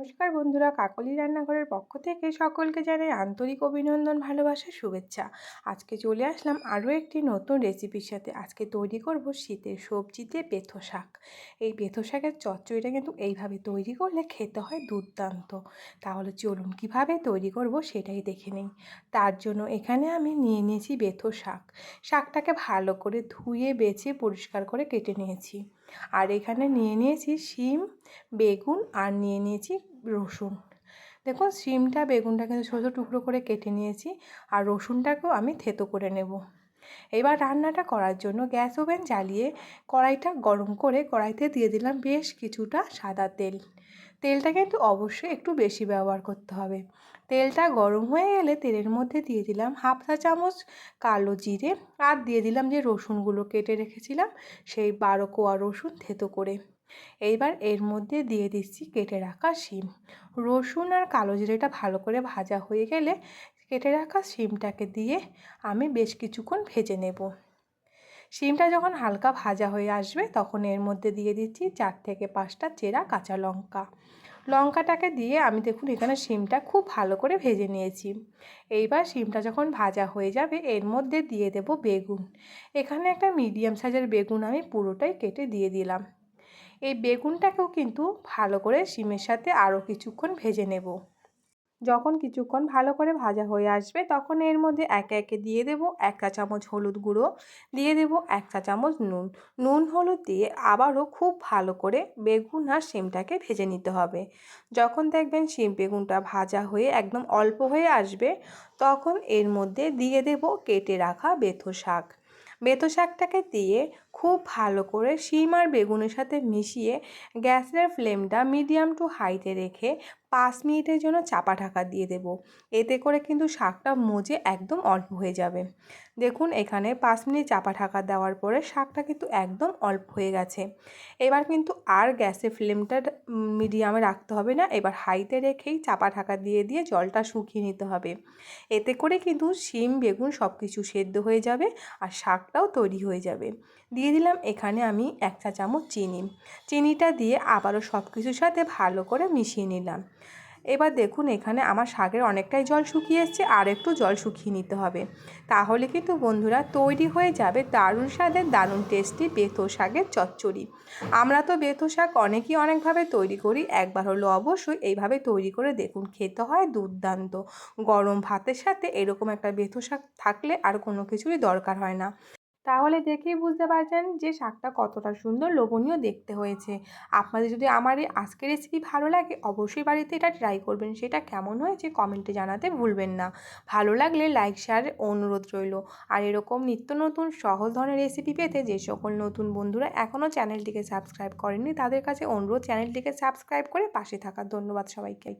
নমস্কার বন্ধুরা, কাকলি রান্নাঘরের পক্ষ থেকে সকলকে জানাই আন্তরিক অভিনন্দন, ভালোবাসা, শুভেচ্ছা। আজকে চলে আসলাম আরও একটি নতুন রেসিপির সাথে। আজকে তৈরি করব শীতের সবজিতে পেথো শাক। এই পেথো শাকের চচ্চড়িটা কিন্তু এইভাবে তৈরি করলে খেতে হয় দুর্দান্ত। তাহলে চলুন কীভাবে তৈরি করব সেটাই দেখে নিই। তার জন্য এখানে আমি নিয়ে নিয়েছি বেথো শাক। শাকটাকে ভালো করে ধুয়ে, বেছে, পরিষ্কার করে কেটে নিয়েছি। আর এখানে নিয়ে নিয়েছি শিম, বেগুন আর নিয়ে নিয়েছি রসুন। দেখুন, শিমটা, বেগুনটা কিন্তু ছোটো টুকরো করে কেটে নিয়েছি আর রসুনটাকেও আমি থেতো করে নেব। এবার রান্নাটা করার জন্য গ্যাস ওভেন জ্বালিয়ে কড়াইটা গরম করে কড়াইতে দিয়ে দিলাম বেশ কিছুটা সাদা তেল। তেলটা কিন্তু অবশ্যই একটু বেশি ব্যবহার করতে হবে। তেলটা গরম হয়ে গেলে তেলের মধ্যে দিয়ে দিলাম হাফ চা চামচ কালো জিরে আর দিয়ে দিলাম যে রসুনগুলো কেটে রেখেছিলাম সেই বারো কোয়া রসুন থেতো করে। এইবার এর মধ্যে দিয়ে দিচ্ছি কেটে রাখা শিম। রসুন আর কালো জিরেটা ভালো করে ভাজা হয়ে গেলে কেটে রাখা শিমটাকে দিয়ে আমি বেশ কিছুক্ষণ ভেজে নেব। শিমটা যখন হালকা ভাজা হয়ে আসবে, তখন এর মধ্যে দিয়ে দিচ্ছি চার থেকে পাঁচটা চেরা কাঁচা লঙ্কা। লঙ্কাটাকে দিয়ে আমি দেখুন এখানে শিমটা খুব ভালো করে ভেজে নিয়েছি। এইবার শিমটা যখন ভাজা হয়ে যাবে, এর মধ্যে দিয়ে দেব বেগুন। এখানে একটা মিডিয়াম সাইজের বেগুন আমি পুরোটাই কেটে দিয়ে দিলাম। এই বেগুনটাকেও কিন্তু ভালো করে শিমের সাথে আরও কিছুক্ষণ ভেজে নেব। যখন কিছুক্ষণ ভালো করে ভাজা হয়ে আসবে, তখন এর মধ্যে একে একে দিয়ে দেব এক চা চামচ হলুদ গুঁড়ো, দিয়ে দেব এক চা চামচ নুন। নুন, হলুদ দিয়ে আবারও খুব ভালো করে বেগুন আর শিমটাকে ভেজে নিতে হবে। যখন দেখবেন শিম বেগুনটা ভাজা হয়ে একদম অল্প হয়ে আসবে, তখন এর মধ্যে দিয়ে দেব কেটে রাখা বেথো শাক বেতো শাকটাকে দিয়ে খুব ভালো করে শিম আর বেগুনের সাথে মিশিয়ে গ্যাসের ফ্লেমটা মিডিয়াম টু হাইতে রেখে পাঁচ মিনিটের জন্য চাপা ঢাকা দিয়ে দেব। এতে করে কিন্তু শাকটা মজে একদম অল্প হয়ে যাবে। দেখুন, এখানে পাঁচ মিনিট চাপা ঢাকা দেওয়ার পরে শাকটা কিন্তু একদম অল্প হয়ে গেছে। এবার কিন্তু আর গ্যাসের ফ্লেমটা মিডিয়ামে রাখতে হবে না। এবার হাইতে রেখেই চাপা ঢাকা দিয়ে দিয়ে জলটা শুকিয়ে নিতে হবে। এতে করে কিন্তু শিম, বেগুন সব কিছু সেদ্ধ হয়ে যাবে আর শাকটাও তৈরি হয়ে যাবে। দিয়ে দিলাম। এখানে আমি এক চা চামচ চিনি। চিনিটা দিয়ে আবারও সব কিছুর সাথে ভালো করে মিশিয়ে নিলাম। এবার দেখুন, এখানে আমার শাকের অনেকটাই জল শুকিয়ে এসছে আর একটু জল শুকিয়ে নিতে হবে। তাহলে কিন্তু বন্ধুরা তৈরি হয়ে যাবে দারুণ স্বাদের, দারুণ টেস্টি বেথো শাকের চচ্চড়ি। আমরা তো বেথো শাক অনেকেই অনেকভাবে তৈরি করি। একবার হলো অবশ্যই এইভাবে তৈরি করে দেখুন, খেতে হয় দুর্দান্ত। গরম ভাতের সাথে এরকম একটা বেথো শাক থাকলে আর কোনো কিছুরই দরকার হয় না। তাহলে দেখেই বুঝতে পারছেন যে শাকটা কতটা সুন্দর লোভনীয় দেখতে হয়েছে। আপনাদের যদি আমার এই আজকের রেসিপি ভালো লাগে, অবশ্যই বাড়িতে এটা ট্রাই করবেন। সেটা কেমন হয়েছে কমেন্টে জানাতে ভুলবেন না। ভালো লাগলে লাইক শেয়ার অনুরোধ রইল। আর এরকম নিত্য নতুন সহজ ধরনের রেসিপি পেতে যে সকল নতুন বন্ধুরা এখনও চ্যানেলটিকে সাবস্ক্রাইব করেননি, তাদের কাছে অনুরোধ চ্যানেলটিকে সাবস্ক্রাইব করে পাশে থাকার ধন্যবাদ সবাইকে।